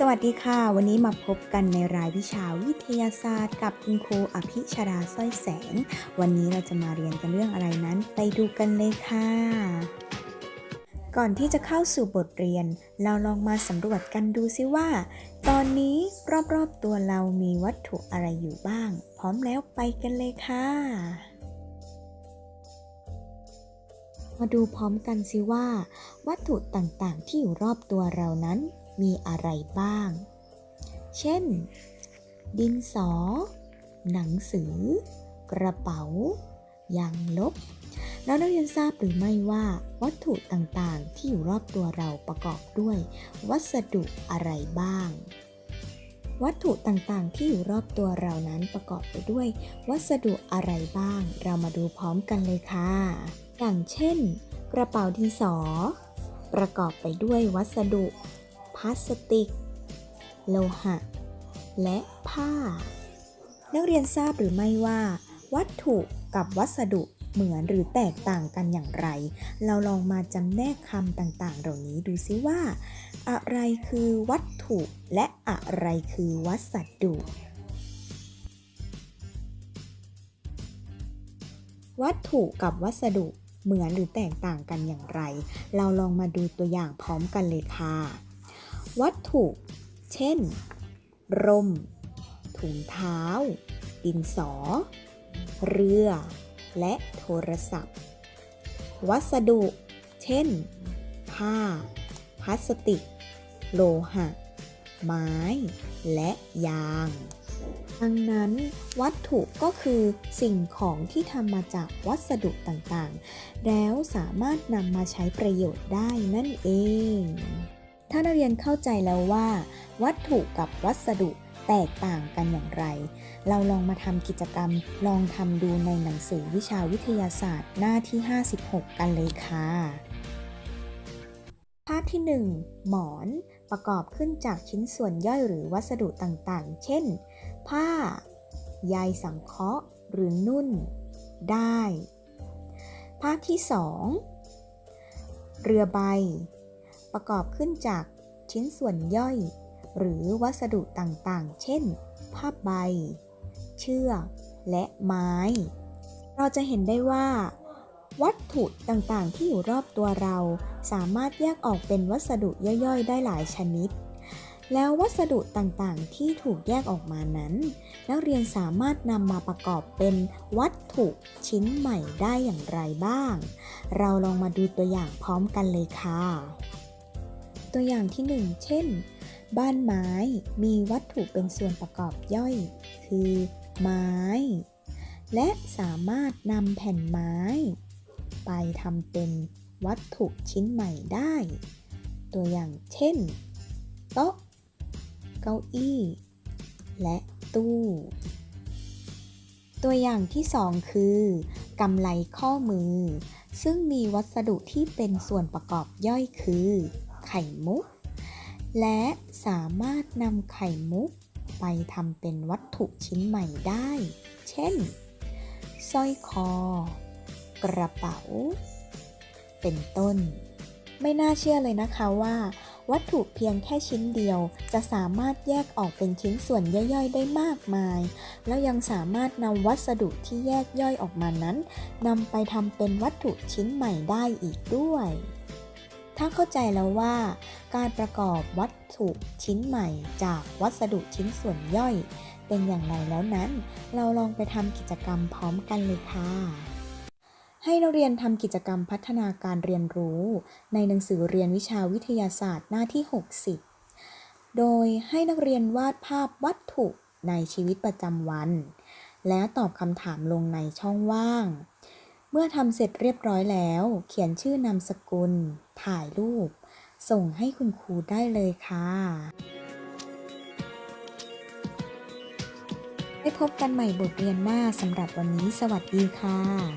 สวัสดีค่ะ วันนี้มาพบกันในรายวิชาวิทยาศาสตร์ กับคุณครูอภิชราสร้อยแสง วันนี้เราจะมาเรียนกันเรื่องอะไรนั้น ไปดูกันเลยค่ะ ก่อนที่จะเข้าสู่บทเรียน เราลองมาสำรวจกันดูซิว่า ตอนนี้รอบๆตัวเรามีวัตถุอะไรอยู่บ้าง พร้อมแล้วไปกันเลยค่ะ มาดูพร้อมกันสิว่า วัตถุต่างๆ ที่อยู่รอบตัวเรานั้น มีอะไรบ้าง เช่น ดินสอ หนังสือ กระเป๋ายางลบ แล้วนักเรียนทราบหรือไม่ว่า วัตถุต่างๆ ที่อยู่รอบตัวเราประกอบด้วย วัสดุอะไรบ้าง วัตถุต่างๆ ที่อยู่รอบตัวเรานั้นประกอบไปด้วย วัสดุอะไรบ้าง เรามาดูพร้อมกันเลยค่ะ อย่างเช่น กระเป๋าดินสอ ประกอบไปด้วยวัสดุ พลาสติก โลหะ และผ้า นักเรียนทราบหรือไม่ว่า วัตถุกับวัสดุเหมือนหรือแตกต่างกันอย่างไร เราลองมาจำแนกคำต่างๆ เหล่านี้ดูซิว่า อะไรคือวัตถุและอะไรคือวัสดุ วัตถุกับวัสดุเหมือนหรือแตกต่างกันอย่างไร เราลองมาดูตัวอย่างพร้อมกันเลยค่ะ วัตถุ เช่น ร่ม ถุงเท้า ดินสอ เรือ และโทรศัพท์ วัสดุ เช่น ผ้า พลาสติก โลหะ ไม้ และยางดังนั้นวัตถุก็คือสิ่งของที่ทำมาจากวัสดุต่างๆ แล้วสามารถนำมาใช้ประโยชน์ได้นั่นเอง ถ้านักเรียนเข้าใจแล้วว่า วัตถุกับวัสดุแตกต่างกันอย่างไร เราลองมาทำกิจกรรมลองทำดูในหนังสือวิชาวิทยาศาสตร์หน้าที่ 56 กันเลยค่ะ ภาพที่ 1 หมอนประกอบขึ้นจากชิ้นส่วนย่อยหรือวัสดุต่างๆ เช่น ผ้า ใยสังเคราะห์ หรือนุ่น ได้ ภาพที่ 2 เรือใบ ประกอบขึ้นจากชิ้นส่วนย่อย หรือวัสดุต่างๆ เช่น ผ้าใบ เชือก และไม้ เราจะเห็นได้ว่า วัตถุต่างๆ ที่อยู่รอบตัวเรา สามารถแยกออกเป็นวัสดุย่อยๆ ได้หลายชนิด แล้ววัสดุต่างๆ ที่ถูกแยกออกมานั้น นักเรียนสามารถนำมาประกอบเป็นวัตถุชิ้นใหม่ได้อย่างไรบ้าง เราลองมาดูตัวอย่างพร้อมกันเลยค่ะ ตัวอย่างที่ 1 เช่น บ้านไม้มีวัตถุเป็นส่วนประกอบย่อย คือ ไม้ และสามารถนำแผ่นไม้ ไปทำเป็นวัตถุชิ้นใหม่ได้ ตัวอย่างเช่น โต๊ะ เก้าอี้ และตู้ ตัวอย่างที่ 2 คือกำไลข้อมือ ซึ่งมีวัสดุที่เป็นส่วนประกอบย่อยคือ ไข่มุก และสามารถนำไข่มุกไปทำเป็นวัตถุชิ้นใหม่ได้ เช่น สร้อยคอ กระเป๋า เป็นต้น ไม่น่าเชื่อเลยนะคะว่า วัตถุเพียงแค่ชิ้นเดียว จะสามารถแยกออกเป็นชิ้นส่วนย่อยๆ ได้มากมาย แล้วยังสามารถนำวัสดุที่แยกย่อยออกมานั้นนำไปทำเป็นวัตถุชิ้นใหม่ได้อีกด้วย ถ้าเข้าใจแล้วว่า การประกอบวัตถุชิ้นใหม่จากวัสดุชิ้นส่วนย่อย เป็นอย่างไรแล้วนั้น เราลองไปทำกิจกรรมพร้อมกันเลยค่ะให้นักเรียนทำกิจกรรมพัฒนาการเรียนรู้ ในหนังสือเรียนวิชาวิทยาศาสตร์หน้าที่ 60 โดยให้นักเรียนวาดภาพวัตถุในชีวิตประจำวัน และตอบคำถามลงในช่องว่าง เมื่อทำเสร็จเรียบร้อยแล้ว เขียนชื่อนามสกุล ถ่ายรูป ส่งให้คุณครูได้เลยค่ะได้พบกันใหม่บทเรียนหน้าสำหรับวันนี้สวัสดีค่ะ